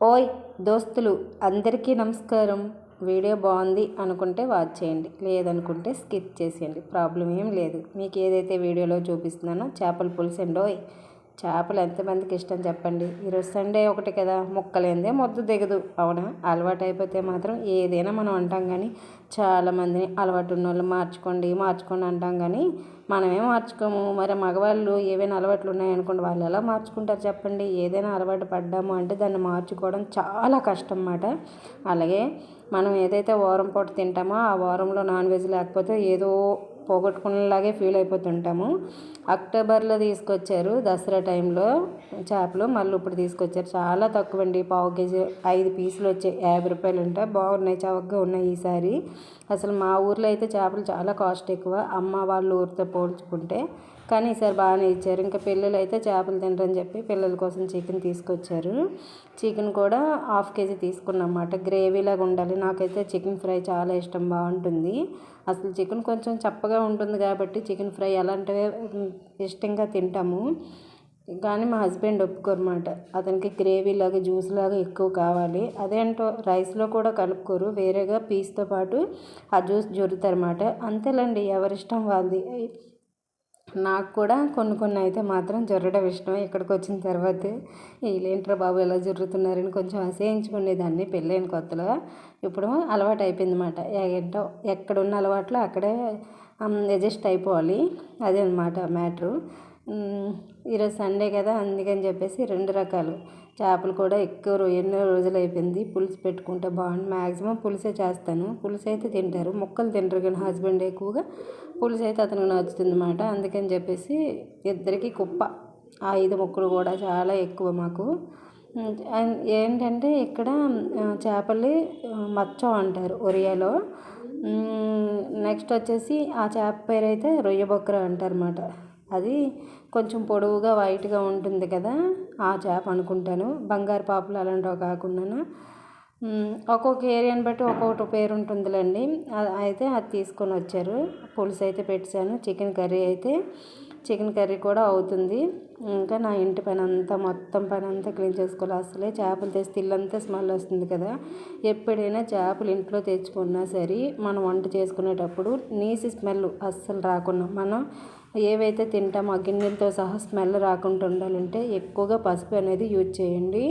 ఓయ్ దోస్తులు అందరికీ నమస్కారం. వీడియో బాగుంది అనుకుంటే వాచ్ చేయండి. లేదనుకుంటే స్కిప్ చేసేయండి. ప్రాబ్లం ఏం లేదు. మీకు ఏదైతే వీడియోలో చూపిస్తున్నానో చేపల పులుసు అండ్ ఓయ్ చేపలు ఎంతమందికి ఇష్టం చెప్పండి? ఈరోజు సండే ఒకటి కదా ముక్కలేందే మొద్దు దిగదు. అవునా? అలవాటు అయిపోతే మాత్రం ఏదైనా మనం అంటాం కానీ చాలామందిని అలవాటు ఉన్న వాళ్ళు మార్చుకోండి మార్చుకోండి అంటాం కానీ మనమే మార్చుకోము. మరి మగవాళ్ళు ఏవైనా అలవాట్లు ఉన్నాయనుకోండి వాళ్ళు ఎలా మార్చుకుంటారు చెప్పండి? ఏదైనా అలవాటు పడ్డాము అంటే దాన్ని మార్చుకోవడం చాలా కష్టం అన్నమాట. అలాగే మనం ఏదైతే వారం పూట తింటామో ఆ వారంలో నాన్ వెజ్ లేకపోతే ఏదో పోగొట్టుకున్నలాగే ఫీల్ అయిపోతుంటాము. అక్టోబర్లో తీసుకొచ్చారు దసరా టైంలో చేపలు మళ్ళీ ఇప్పుడు తీసుకొచ్చారు. చాలా తక్కువ అండి పావు కేజీ ఐదు పీసులు వచ్చాయి. యాభై రూపాయలు ఉంటే బాగున్నాయి చవకగా ఉన్నాయి ఈసారి అసలు మా ఊర్లో అయితే చేపలు చాలా కాస్ట్ ఎక్కువ. అమ్మ వాళ్ళ ఊరితో పోల్చుకుంటే కానీ ఈసారి బాగానే ఇచ్చారు. ఇంకా పిల్లలు అయితే చేపలు తినరని చెప్పి పిల్లల కోసం చికెన్ తీసుకొచ్చారు. చికెన్ కూడా హాఫ్ కేజీ తీసుకున్నమాట. గ్రేవీలాగా ఉండాలి. నాకైతే చికెన్ ఫ్రై చాలా ఇష్టం. బాగుంటుంది. అసలు చికెన్ కొంచెం చప్పగా ఉంటుంది కాబట్టి చికెన్ ఫ్రై అలాంటివే ఇష్టంగా తింటాము. కానీ మా హస్బెండ్ ఒప్పుకోరమాట అతనికి గ్రేవీ లాగా జ్యూస్ లాగా ఎక్కువ కావాలి. అదేంటో రైస్లో కూడా కలుపుకోరు. వేరేగా పీస్తో పాటు ఆ జ్యూస్ జొరుతారన్నమాట. అంతేలేండి ఎవరిష్టం వాళ్ళది. నాకు కూడా కొన్ని కొన్ని అయితే మాత్రం జొర్రడం ఇష్టం ఇక్కడికి వచ్చిన తర్వాత వీళ్ళేంట్రా బాబు ఎలా జరుగుతున్నారని కొంచెం అసహించుకునేదాన్ని పెళ్ళైన కొత్తలో. ఇప్పుడు అలవాటు అయిపోయింది అనమాట ఏంటో ఎక్కడున్న అలవాట్లు అక్కడే అడ్జస్ట్ అయిపోవాలి. అదే అనమాట మ్యాటరు. ఈరోజు సండే కదా అందుకని చెప్పేసి రెండు రకాలు. చేపలు కూడా ఎక్కువ ఎన్నో రోజులు అయిపోయింది. పులుసు పెట్టుకుంటే బాగుంది మ్యాక్సిమం పులుసే చేస్తాను. పులుసు అయితే తింటారు. ముక్కలు తింటారు కానీ హస్బెండ్ ఎక్కువగా పులుసు అయితే అతనికి నచ్చుతుంది అన్నమాట అందుకని చెప్పేసి ఇద్దరికి కుప్ప. ఐదు ముక్కలు కూడా చాలా ఎక్కువ మాకు. ఏంటంటే ఇక్కడ చేపలు మచ్చం అంటారు ఒరియాలో. నెక్స్ట్ వచ్చేసి ఆ చేప పేరు అయితే రొయ్య బొక్కర అంటారన్నమాట. అది కొంచెం పొడవుగా వైట్గా ఉంటుంది కదా? ఆ చేప అనుకుంటాను. బంగారు పాపలు అలాంటివి కాకుండా ఒక్కొక్క ఏరియాని బట్టి ఒక్కొక్కటి పేరు ఉంటుందిలేండి. అయితే అది తీసుకొని వచ్చారు. పులుసు అయితే పెట్టాను. చికెన్ కర్రీ అయితే చికెన్ కర్రీ కూడా అవుతుంది. ఇంకా నా ఇంటి పని అంతా మొత్తం పని అంతా క్లీన్ చేసుకోవాలి. అసలే చేపలు తెస్తే ఇల్లంతా స్మెల్ వస్తుంది కదా? ఎప్పుడైనా చేపలు ఇంట్లో తెచ్చుకున్నా సరే మనం వంట చేసుకునేటప్పుడు నీసి స్మెల్ అస్సలు రాకుండా మనం ఏవైతే తింటామో ఆ గిన్నెలతో సహా స్మెల్ రాకుండా ఉండాలంటే ఎక్కువగా పసుపు అనేది యూజ్ చేయండి.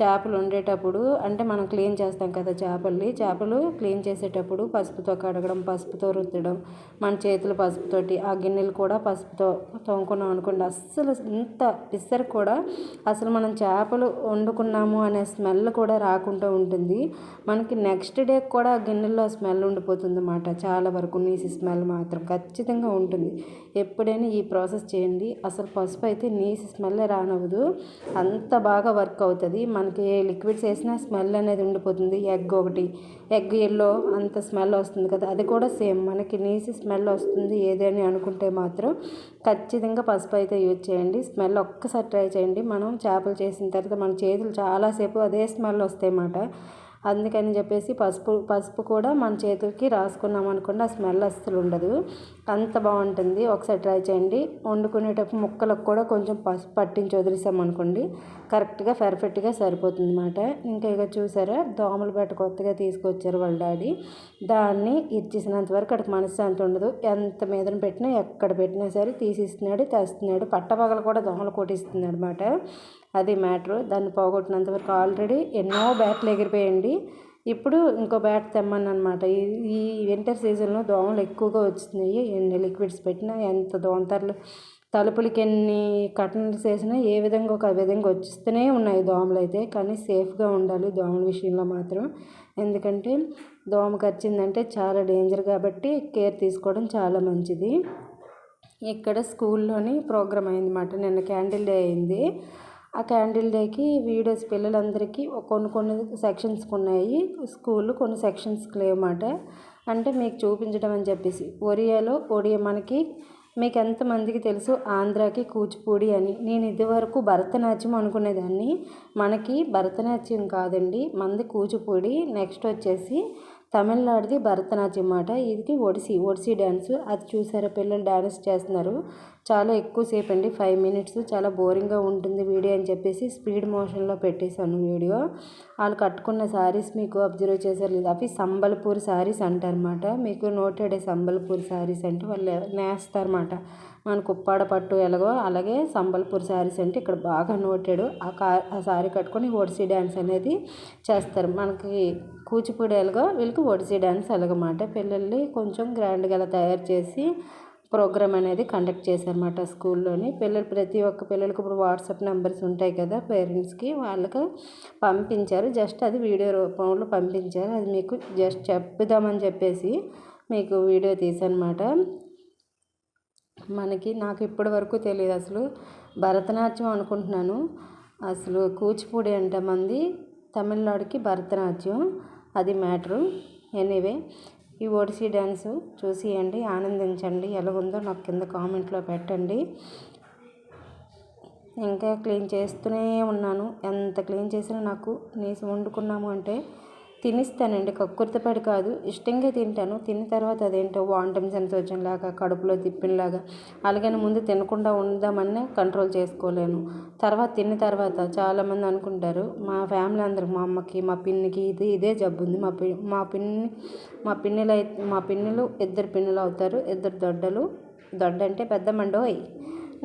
చేపలు వండేటప్పుడు అంటే మనం క్లీన్ చేస్తాం కదా చేపల్ని చేపలు క్లీన్ చేసేటప్పుడు పసుపుతో కడగడం పసుపుతో రుద్దడం మన చేతులు పసుపుతోటి ఆ గిన్నెలు కూడా పసుపుతో తోముకున్నాం అనుకోండి అస్సలు ఇంత పిసర్ కూడా అసలు మనం చేపలు వండుకున్నాము అనే స్మెల్ కూడా రాకుండా ఉంటుంది. మనకి నెక్స్ట్ డే కూడా ఆ గిన్నెల్లో స్మెల్ ఉండిపోతుంది అన్నమాట చాలా వరకు నీసి స్మెల్ మాత్రం ఖచ్చితంగా ఉంటుంది. ఎప్పుడు ఎప్పుడైనా ఈ ప్రాసెస్ చేయండి. అసలు పసుపు అయితే నీసి స్మెల్ రానవ్వదు. అంత బాగా వర్క్ అవుతుంది. మనకి ఏ లిక్విడ్స్ వేసినా స్మెల్ అనేది ఉండిపోతుంది. ఎగ్ ఒకటి. ఎగ్ ఎల్లో అంత స్మెల్ వస్తుంది కదా అది కూడా సేమ్. మనకి నీసి స్మెల్ వస్తుంది ఏదని అనుకుంటే మాత్రం ఖచ్చితంగా పసుపు అయితే యూజ్ చేయండి. స్మెల్ ఒక్కసారి ట్రై చేయండి. మనం చేపలు చేసిన తర్వాత మన చేతులు చాలాసేపు అదే స్మెల్ వస్తాయి అన్నమాట అందుకని చెప్పేసి పసుపు పసుపు కూడా మన చేతులకి రాసుకున్నాం అనుకోండి ఆ స్మెల్ అస్సలు ఉండదు. అంత బాగుంటుంది. ఒకసారి ట్రై చేయండి. వండుకునేటప్పుడు ముక్కలకు కూడా కొంచెం పసుపు పట్టించి వదిలేసామనుకోండి కరెక్ట్గా పర్ఫెక్ట్గా సరిపోతుంది అనమాట ఇంకా ఇక చూసారా? దోమలు పెట్ట కొత్తగా తీసుకొచ్చారు వాళ్ళ డాడీ. దాన్ని ఇచ్చేసినంత వరకు అక్కడికి మనశ్శాంతి ఉండదు. ఎంత మీదన పెట్టినా ఎక్కడ పెట్టినా సరే తీసిస్తున్నాడు తెస్తున్నాడు. పట్టపగలు కూడా దోమలు కొట్టిస్తున్నాడు అనమాట అది మ్యాటరు. దాన్ని పోగొట్టినంత వరకు ఆల్రెడీ ఎన్నో బ్యాట్లు ఎగిరిపోయండి ఇప్పుడు ఇంకో బ్యాట్ తెమ్మను అనమాట ఈ వింటర్ సీజన్లో దోమలు ఎక్కువగా వచ్చినాయి. ఎన్ని లిక్విడ్స్ పెట్టినా ఎంత దోమతరలు తలుపులకి ఎన్ని కర్టన్స్ వేసినా ఏ విధంగా ఒక విధంగా వచ్చిస్తూనే ఉన్నాయి దోమలు అయితే. కానీ సేఫ్గా ఉండాలి దోమల విషయంలో మాత్రం. ఎందుకంటే దోమ కరిచిందంటే చాలా డేంజర్ కాబట్టి కేర్ తీసుకోవడం చాలా మంచిది. ఇక్కడ స్కూల్లోని ప్రోగ్రామ్ అయిందన్నమాట. నిన్న క్యాండిల్ డే అయింది. ఆ క్యాండిల్ డేకి వీడియోస్ పిల్లలందరికీ కొన్ని కొన్ని సెక్షన్స్కి ఉన్నాయి స్కూల్ కొన్ని సెక్షన్స్కి లేవన్నమాట. అంటే మీకు చూపించడం అని చెప్పేసి. ఒరియాలో ఒడియా మనకి మీకు ఎంతమందికి తెలుసు? ఆంధ్రాకి కూచిపూడి అని. నేను ఇదివరకు భరతనాట్యం అనుకునేదాన్ని. మనకి భరతనాట్యం కాదండి. మనది కూచిపూడి. నెక్స్ట్ వచ్చేసి తమిళనాడుది భరతనాట్యం అన్నమాట. ఇది ఒడిసి ఒడిసి డ్యాన్స్ అది చూసారా పిల్లలు డ్యాన్స్ చేస్తున్నారు. చాలా ఎక్కువసేపు అండి. ఫైవ్ మినిట్స్ చాలా బోరింగ్గా ఉంటుంది వీడియో అని చెప్పేసి స్పీడ్ మోషన్లో పెట్టేశాను వీడియో. వాళ్ళు కట్టుకున్న శారీస్ మీకు అబ్జర్వ్ చేశారు లేదు? అవి సంబల్పూర్ శారీస్ అంటారన్నమాట. మీకు నోటెడ్ సంబల్పూర్ శారీస్ అంటే వాళ్ళు నేస్తారన్నమాట. మనకు కుప్పాడ పట్టు ఎలాగో అలాగే సంబల్పూర్ శారీస్ అంటే ఇక్కడ బాగా నోటెడ్. ఆ కా ఆ శారీ కట్టుకొని ఒడిసీ డ్యాన్స్ అనేది చేస్తారు. మనకి కూచిపూడి ఎలాగో వీళ్ళకి ఒడిసీ డ్యాన్స్ ఎలాగమాట పిల్లల్ని కొంచెం గ్రాండ్గా అలా తయారు చేసి ప్రోగ్రామ్ అనేది కండక్ట్ చేశారన్నమాట స్కూల్లోని. పిల్లలు ప్రతి ఒక్క పిల్లలకి ఇప్పుడు వాట్సాప్ నెంబర్స్ ఉంటాయి కదా పేరెంట్స్కి వాళ్ళకి పంపించారు. జస్ట్ అది వీడియో రూపంలో పంపించారు. అది మీకు జస్ట్ చెప్పుదామని చెప్పేసి మీకు వీడియో తీసానమాట మనకి నాకు ఇప్పటి వరకు తెలియదు అసలు. భరతనాట్యం అనుకుంటున్నాను. అసలు కూచిపూడి అంటే మంది తమిళనాడుకి భరతనాట్యం. అది మ్యాటరు. ఎనీవే. ఈ ఒడిసి డ్యాన్స్ చూసియండి ఆనందించండి ఎలాగుందో నాకు కింద కామెంట్లో పెట్టండి. ఇంకా క్లీన్ చేస్తూనే ఉన్నాను. ఎంత క్లీన్ చేసినా నాకు నీసు వండుకున్నాము అంటే తినిస్తానండి. కక్కుర్తిపడి కాదు. ఇష్టంగా తింటాను. తిన్న తర్వాత అదేంటో వాంటమ్ సెన్సేషన్ లాగా కడుపులో తిప్పినలాగా అలాగని ముందు తినకుండా ఉందామని కంట్రోల్ చేసుకోలేను. తర్వాత తిన్న తర్వాత చాలామంది అనుకుంటారు మా ఫ్యామిలీ అందరూ మా అమ్మకి మా పిన్నికి ఇది ఇదే జబ్బు ఉంది. మా పి మా పిన్ని మా పిన్నిలు అయితే మా పిన్నులు ఇద్దరు పిన్నులు అవుతారు. ఇద్దరు దొడ్డలు దొడ్డ అంటే పెద్ద మండోయ్.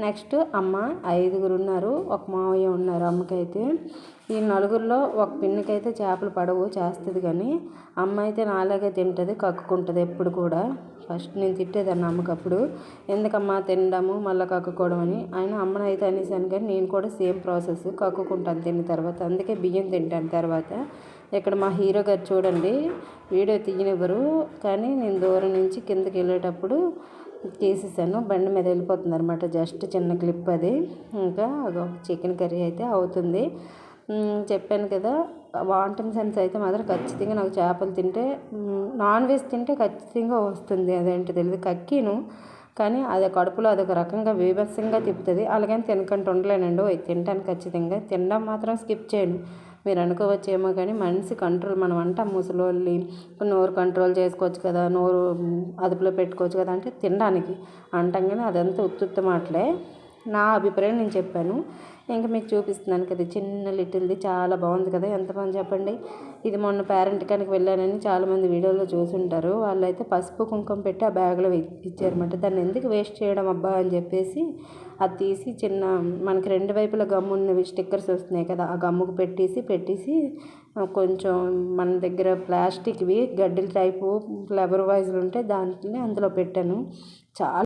నెక్స్ట్ అమ్మ ఐదుగురు ఉన్నారు ఒక మావయ్య ఉన్నారు అమ్మకైతే. ఈ నలుగురిలో ఒక పిన్నికైతే చేపలు పడవు చేస్తుంది కానీ అమ్మ అయితే నాలాగే తింటుంది కక్కుకుంటుంది ఎప్పుడు కూడా. ఫస్ట్ నేను తిట్టేదాన్ని అమ్మకప్పుడు ఎందుకమ్మా తినడము మళ్ళీ కక్కుకోవడం అని. ఆయన అమ్మని అయితే అనేసాను కానీ నేను కూడా సేమ్ ప్రాసెస్ కక్కుకుంటాను తిన్న తర్వాత. అందుకే బియ్యం తింటాను తర్వాత. ఇక్కడ మా హీరో గారు చూడండి వీడియో తీయనివ్వరు. కానీ నేను దూరం నుంచి కిందకి వెళ్ళేటప్పుడు తీసేసాను. బండి మీద వెళ్ళిపోతుంది అనమాట జస్ట్ చిన్న క్లిప్ అది. ఇంకా చికెన్ కర్రీ అయితే అవుతుంది. చెప్పాను కదా వాంటమ్ సెన్స్ అయితే మాత్రం ఖచ్చితంగా నాకు చేపలు తింటే నాన్ వెజ్ తింటే ఖచ్చితంగా వస్తుంది. అదేంటి తెలియదు కక్కిను. కానీ అది కడుపులో అదొక రకంగా బీభత్సంగా తిప్పుతుంది. అలాగని తినకుండా ఉండలేనండి. తింటాను ఖచ్చితంగా. తినడం మాత్రం స్కిప్ చేయను మీరు అనుకోవచ్చేమో కానీ మనిషి కంట్రోల్ మనం అంటాం ముసలోళ్ళని. నోరు కంట్రోల్ చేసుకోవచ్చు కదా నోరు అదుపులో పెట్టుకోవచ్చు కదా అంటే తినడానికి. అంటాం కానీ అదంతా ఉత్తుత్త మాటలే. నా అభిప్రాయం నేను చెప్పాను. ఇంకా మీకు చూపిస్తున్నాను కదా చిన్న లిటిల్ది చాలా బాగుంది కదా ఎంత బాగుంది చెప్పండి. ఇది మొన్న పేరెంట్ కనుక వెళ్ళానని చాలామంది వీడియోలో చూసుంటారు. వాళ్ళైతే పసుపు కుంకుమ పెట్టి ఆ బ్యాగ్లో ఇచ్చారన్నమాట. దాన్ని ఎందుకు వేస్ట్ చేయడం అబ్బా అని చెప్పేసి అది తీసి చిన్న మనకి రెండు వైపుల గమ్ము ఉన్నవి స్టిక్కర్స్ వస్తున్నాయి కదా ఆ గమ్ముకు పెట్టేసి పెట్టేసి కొంచెం మన దగ్గర ప్లాస్టిక్వి గడ్డల టైపు ఫ్లవర్ వైజ్లు ఉంటే దాంట్లో అందులో పెట్టాను. చాలా